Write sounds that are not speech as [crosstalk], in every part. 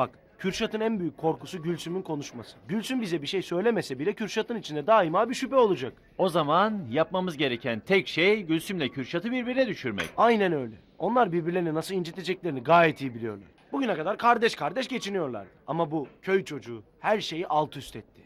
Bak Kürşat'ın en büyük korkusu Gülsüm'ün konuşması. Gülsüm bize bir şey söylemese bile Kürşat'ın içinde daima bir şüphe olacak. O zaman yapmamız gereken tek şey Gülsüm'le Kürşat'ı birbirine düşürmek. Aynen öyle. Onlar birbirlerini nasıl inciteceklerini gayet iyi biliyorlar. Bugüne kadar kardeş kardeş geçiniyorlardı. Ama bu köy çocuğu her şeyi alt üst etti.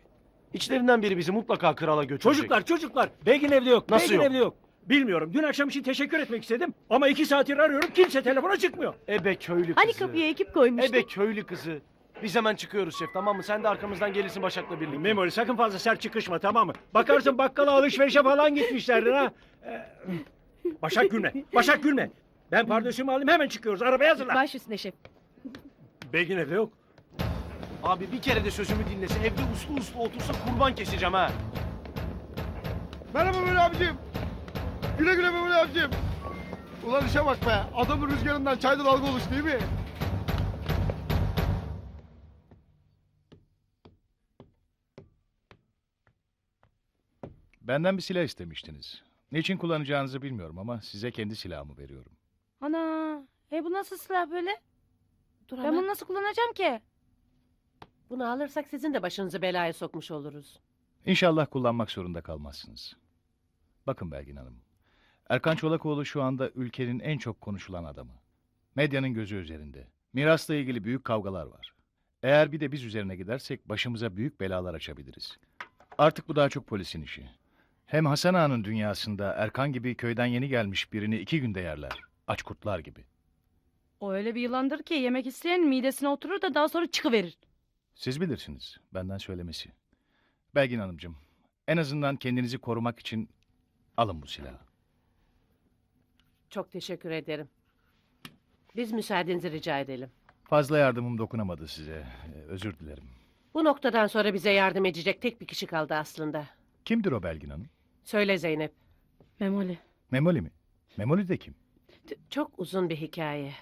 İçlerinden biri bizi mutlaka krala götürecek. Çocuklar çocuklar. Begin evde yok. Nasıl Begin yok? evde yok. Bilmiyorum. Dün akşam için teşekkür etmek istedim. Ama iki saattir arıyorum. Kimse telefona çıkmıyor. Ebe köylü kızı. Hani kapıya ekip koymuştuk. Ebe köylü kızı. Biz hemen çıkıyoruz şef tamam mı? Sen de arkamızdan gelirsin Başak'la birlikte. Memoli sakın fazla sert çıkışma tamam mı? Bakarsın bakkala alışverişe falan gitmişlerdir ha. Ee, Başak gülme. Başak gülme. Ben pardesümü alayım hemen çıkıyoruz. Arabaya hazırla. Baş üstüne şef. Begin evde yok. Abi bir kere de sözümü dinlese evde uslu uslu otursa kurban keseceğim ha. Merhaba Memoli abicim. Güle güle Memoli abicim. Ulan işe bak be. Adamın rüzgarından çayda dalga oluştu değil mi? Benden bir silah istemiştiniz. Niçin kullanacağınızı bilmiyorum ama size kendi silahımı veriyorum. Ana, e bu nasıl silah böyle? Dur Ben ama bunu nasıl kullanacağım ki? bunu alırsak sizin de başınızı belaya sokmuş oluruz. İnşallah kullanmak zorunda kalmazsınız. Bakın Belgin Hanım. Erkan Çolakoğlu şu anda ülkenin en çok konuşulan adamı. Medyanın gözü üzerinde. Mirasla ilgili büyük kavgalar var. Eğer bir de biz üzerine gidersek başımıza büyük belalar açabiliriz. Artık bu daha çok polisin işi. Hem Hasan Ağa'nın dünyasında Erkan gibi köyden yeni gelmiş birini iki günde yerler. Aç kurtlar gibi. O öyle bir yılandır ki yemek isteyen midesine oturur da daha sonra çıkıverir. Siz bilirsiniz. Benden söylemesi. Belgin Hanımcığım, en azından kendinizi korumak için alın bu silahı. Çok teşekkür ederim. Biz müsaadenizi rica edelim. Fazla yardımım dokunamadı size. Ee, Özür dilerim. Bu noktadan sonra bize yardım edecek tek bir kişi kaldı aslında. Kimdir o Belgin Hanım? Söyle Zeynep. Memoli. Memoli mi? Memoli de kim? T- Çok uzun bir hikaye.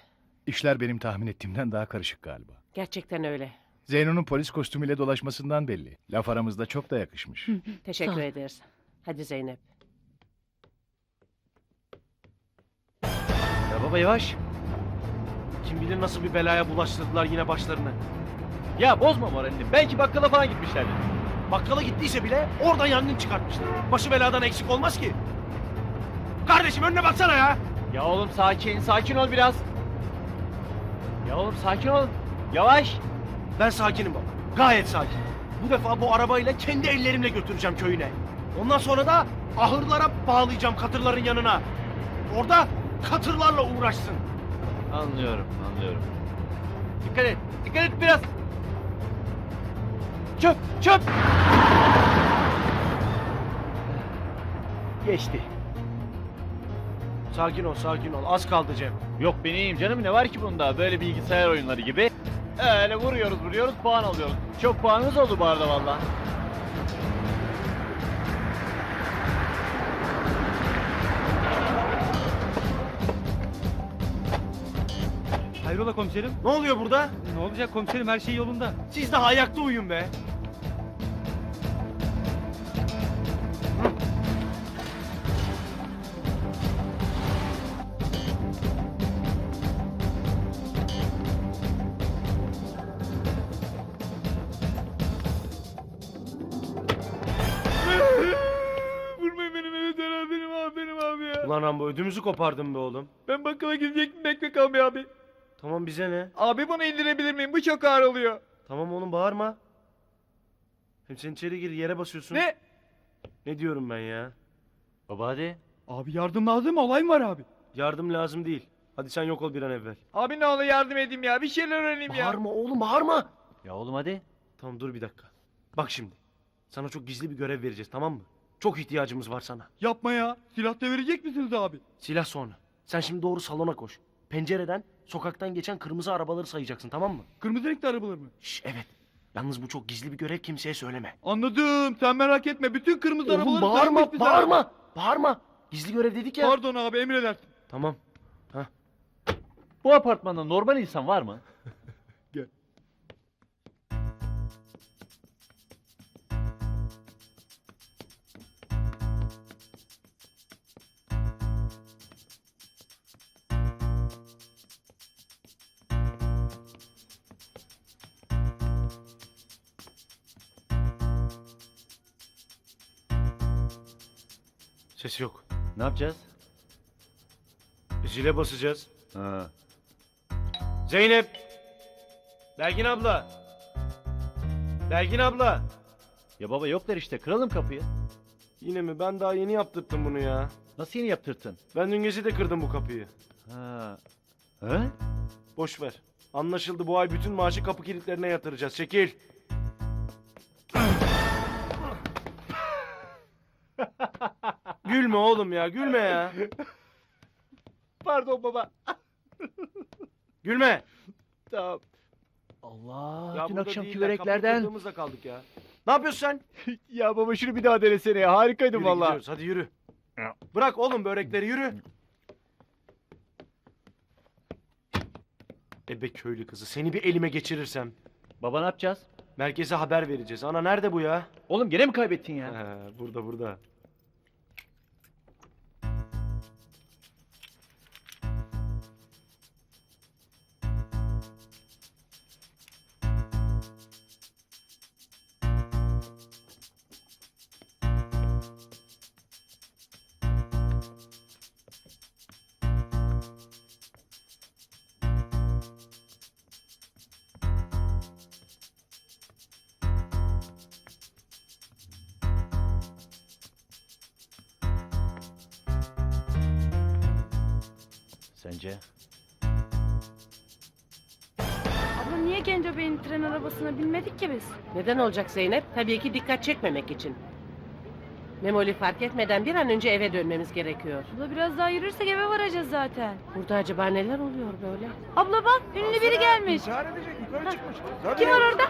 İşler benim tahmin ettiğimden daha karışık galiba. Gerçekten öyle. Zeyno'nun polis kostümüyle dolaşmasından belli. Laf aramızda çok da yakışmış. Teşekkür ederiz. Hadi Zeynep. Baba yavaş. Kim bilir nasıl bir belaya bulaştırdılar yine başlarına. Ya bozma moralini. Belki bakkala falan gitmişlerdir. Bakkala gittiyse bile oradan yangın çıkartmışlar. Başı beladan eksik olmaz ki. Kardeşim önüne baksana ya. Ya oğlum sakin, sakin ol biraz. Ya oğlum sakin ol. Yavaş. Ben sakinim baba. Gayet sakin. Bu defa bu arabayla kendi ellerimle götüreceğim köyüne. Ondan sonra da ahırlara bağlayacağım katırların yanına. Orada katırlarla uğraşsın. Anlıyorum, anlıyorum. Dikkat et, dikkat et biraz. Çöp, çöp. Geçti. Sakin ol, sakin ol. Az kaldı Cem. Yok ben iyiyim canım ne var ki bunda böyle bilgisayar oyunları gibi. Öyle vuruyoruz vuruyoruz puan alıyoruz. Çok puanımız oldu bu arada valla. Hayrola komiserim? Ne oluyor burada? Ne olacak komiserim her şey yolunda. Siz daha ayakta uyuyun be. [laughs] Vurmayın benim evet herhalde benim abi benim abi ya. Ulan Rambo ödümüzü kopardın be oğlum. Ben bakkala gidecektim ekmek almaya abi. Tamam bize ne? Abi bunu indirebilir miyim? Bu çok ağır oluyor. Tamam oğlum bağırma. Hem sen içeri gir yere basıyorsun. Ne? Ne diyorum ben ya? Baba hadi. Abi yardım lazım mı? Olay mı var abi? Yardım lazım değil. Hadi sen yok ol bir an evvel. Abi ne olur yardım edeyim ya. Bir şeyler öğreneyim ya. Bağırma oğlum bağırma. Ya oğlum hadi. Tamam dur bir dakika. Bak şimdi. Sana çok gizli bir görev vereceğiz tamam mı? Çok ihtiyacımız var sana. Yapma ya. Silah da verecek misiniz abi? Silah sonra. Sen şimdi doğru salona koş. Pencereden, sokaktan geçen kırmızı arabaları sayacaksın tamam mı? Kırmızı renkli arabalar mı? Şş evet. Yalnız bu çok gizli bir görev kimseye söyleme. Anladım. Sen merak etme. Bütün kırmızı Oğlum arabaları bağırma, saymış bize bağırma, bağırma. Gizli görev dedik ya. Pardon abi emredersin. Tamam. Bu apartmanda normal insan var mı? Ses yok. Ne yapacağız? Zile basacağız. Ha. Zeynep. Belgin abla. Belgin abla. Ya baba yoklar işte kıralım kapıyı. Yine mi? Ben daha yeni yaptırttım bunu ya. Nasıl yeni yaptırttın? Ben dün gece de kırdım bu kapıyı. Ha. Ha? Boş ver. Anlaşıldı bu ay bütün maaşı kapı kilitlerine yatıracağız. Çekil. [laughs] gülme oğlum ya, gülme ya. Pardon baba. Gülme. Tamam. Allah. Ya dün burada akşamki kapıyı böreklerden. kırdığımızda kaldık ya. Ne yapıyorsun sen? [laughs] ya baba şunu bir daha denesene ya. Harikaydın Yürü valla. gidiyoruz, hadi yürü. Bırak oğlum börekleri yürü. Ebe köylü kızı seni bir elime geçirirsem. Baba ne yapacağız? Merkeze haber vereceğiz. Ana nerede bu ya? Oğlum gene mi kaybettin ya? He, burada burada. Sence? Abla niye Genco Bey'in tren arabasına binmedik ki biz? Neden olacak Zeynep? Tabii ki dikkat çekmemek için. Memoli fark etmeden bir an önce eve dönmemiz gerekiyor. Abla biraz daha yürürsek eve varacağız zaten. Burada acaba neler oluyor böyle? Abla bak ünlü biri gelmiş. Kim Var orada.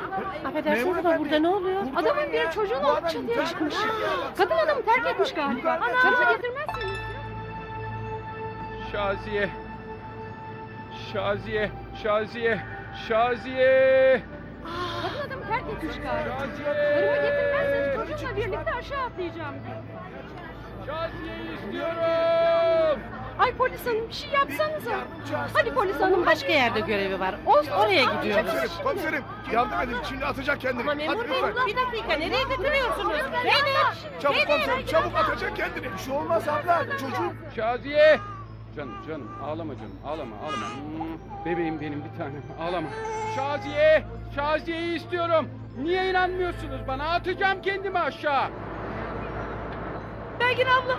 Affedersiniz ama burada ne oluyor? Adamın biri çocuğunu alıp çatıya çıkmış. Kadın adamı terk etmiş galiba. Ana. Tarafa getirmezsiniz. Şaziye. Şaziye. Şaziye. Şaziye. Kadın adamı terk etmiş galiba. Şaziye. Karımı getirmezseniz çocuğumla birlikte aşağı atlayacağım diyor. Şaziye'yi istiyorum. Ay polis hanım bir şey yapsanıza. Hadi polis hanım başka yerde görevi var. O oraya gidiyoruz. Komiserim yardım edin şimdi atacak kendini. Ama memur bey bir dakika nereye götürüyorsunuz? Zeynep! Çabuk komiserim çabuk atacak kendini. Bir şey olmaz abla çocuk. Şaziye. Canım canım ağlama canım ağlama ağlama. Hmm, Bebeğim benim bir tanem [laughs] ağlama. Şaziye. Şaziye'yi istiyorum. Niye inanmıyorsunuz bana? Atacağım kendimi aşağı. Belgin abla.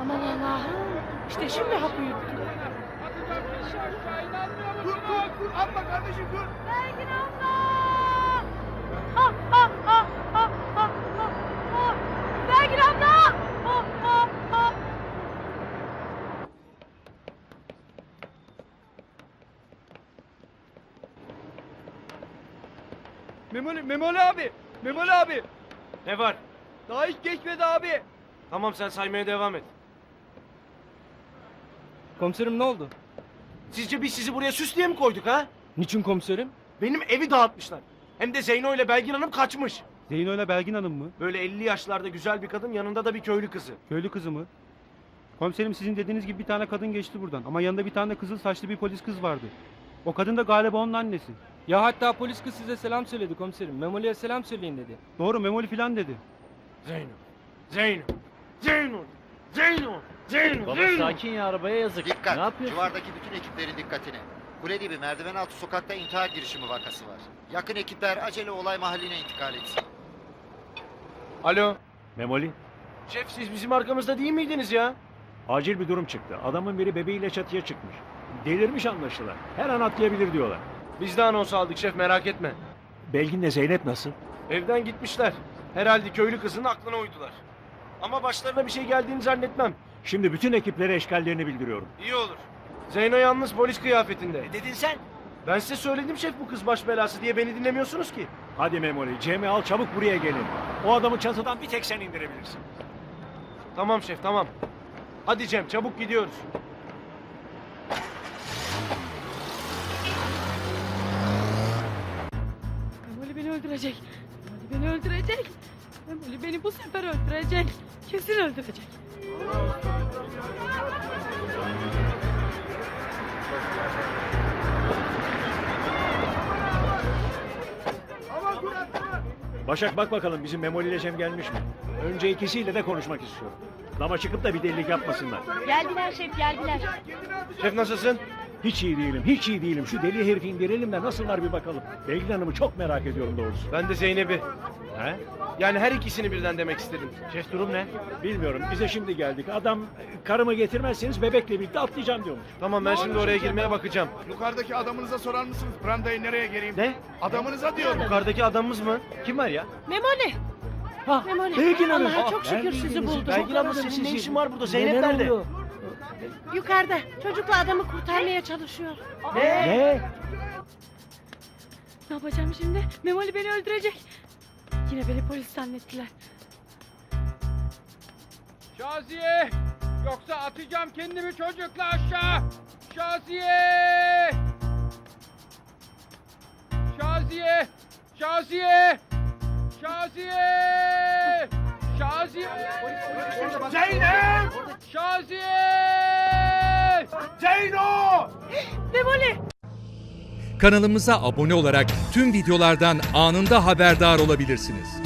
Aman Allah'ım. İşte şimdi hapı yuttum. Atacağım kendimi aşağı inanmıyor Dur musunuz? dur dur atma kardeşim dur. Belgin abla. Memoli, Memoli abi. Memoli abi. Ne var? Daha hiç geçmedi abi. Tamam sen saymaya devam et. Komiserim ne oldu? Sizce biz sizi buraya süs diye mi koyduk ha? Niçin komiserim? Benim evi dağıtmışlar. Hem de Zeyno ile Belgin Hanım kaçmış. Zeyno ile Belgin Hanım mı? Böyle 50 yaşlarda güzel bir kadın yanında da bir köylü kızı. Köylü kızı mı? Komiserim sizin dediğiniz gibi bir tane kadın geçti buradan. Ama yanında bir tane kızıl saçlı bir polis kız vardı. O kadın da galiba onun annesi. Ya hatta polis kız size selam söyledi komiserim. Memoli'ye selam söyleyin dedi. Doğru Memoli filan dedi. Zeyno. Zeyno. Zeyno. Zeyno. Zeyno. Baba Zeyno. sakin ya arabaya yazık. Dikkat! Ne yapıyorsun? Civardaki bütün ekiplerin dikkatine. Kule gibi merdiven altı sokakta intihar girişimi vakası var. Yakın ekipler acele olay mahalline intikal etsin. Alo. Memoli, Şef siz bizim arkamızda değil miydiniz ya? acil bir durum çıktı. Adamın biri bebeğiyle çatıya çıkmış. Delirmiş anlaşılan. Her an atlayabilir diyorlar. Biz de anons aldık şef merak etme. Belgin'le Zeynep nasıl? Evden gitmişler. Herhalde köylü kızın aklına uydular. Ama başlarına bir şey geldiğini zannetmem. Şimdi bütün ekiplere eşkallerini bildiriyorum. İyi olur. Zeyno yalnız polis kıyafetinde. Ne dedin sen? Ben size söyledim şef bu kız baş belası diye beni dinlemiyorsunuz ki. Hadi Memoli, Cem'i al çabuk buraya gelin. O adamı çatıdan bir tek sen indirebilirsin. Tamam şef tamam. Hadi Cem çabuk gidiyoruz. Öldürecek. Memoli beni öldürecek. Memoli beni bu sefer öldürecek. Kesin öldürecek. Başak bak bakalım bizim Memoli ile Cem gelmiş mi? Önce ikisiyle de konuşmak istiyorum. Lama çıkıp da bir delilik yapmasınlar. Geldiler şef geldiler. Şef nasılsın? Hiç iyi değilim, hiç iyi değilim. Şu deli herifi indirelim de nasıllar bir bakalım. Belgin Hanım'ı çok merak ediyorum doğrusu. Ben de Zeynep'i. He? Yani her ikisini birden demek istedim. Şef durum ne? Bilmiyorum, bize şimdi geldik. Adam karımı getirmezseniz bebekle birlikte atlayacağım diyormuş. Tamam ben şimdi oraya girmeye bakacağım. Yukarıdaki adamınıza sorar mısınız? Brandayı nereye gereyim? Ne? Adamınıza diyorum. Yukarıdaki adamımız mı? Kim var ya? Memoli. Ha, Memoli. Belgin Hanım. Allah'a çok şükür sizi buldum. Belgin Çok senin ne işin var burada? Zeynep nerede? Yukarıda çocukla adamı kurtarmaya çalışıyor. Ne? Ne yapacağım şimdi? Memoli beni öldürecek. Yine beni polis zannettiler. Şaziye! Yoksa atacağım kendimi çocukla aşağı! Şaziye! Şaziye! Şaziye! Şaziye! Şaziye! Zeynep! Şaziye! Zeyno! Memoli! Kanalımıza abone olarak tüm videolardan anında haberdar olabilirsiniz.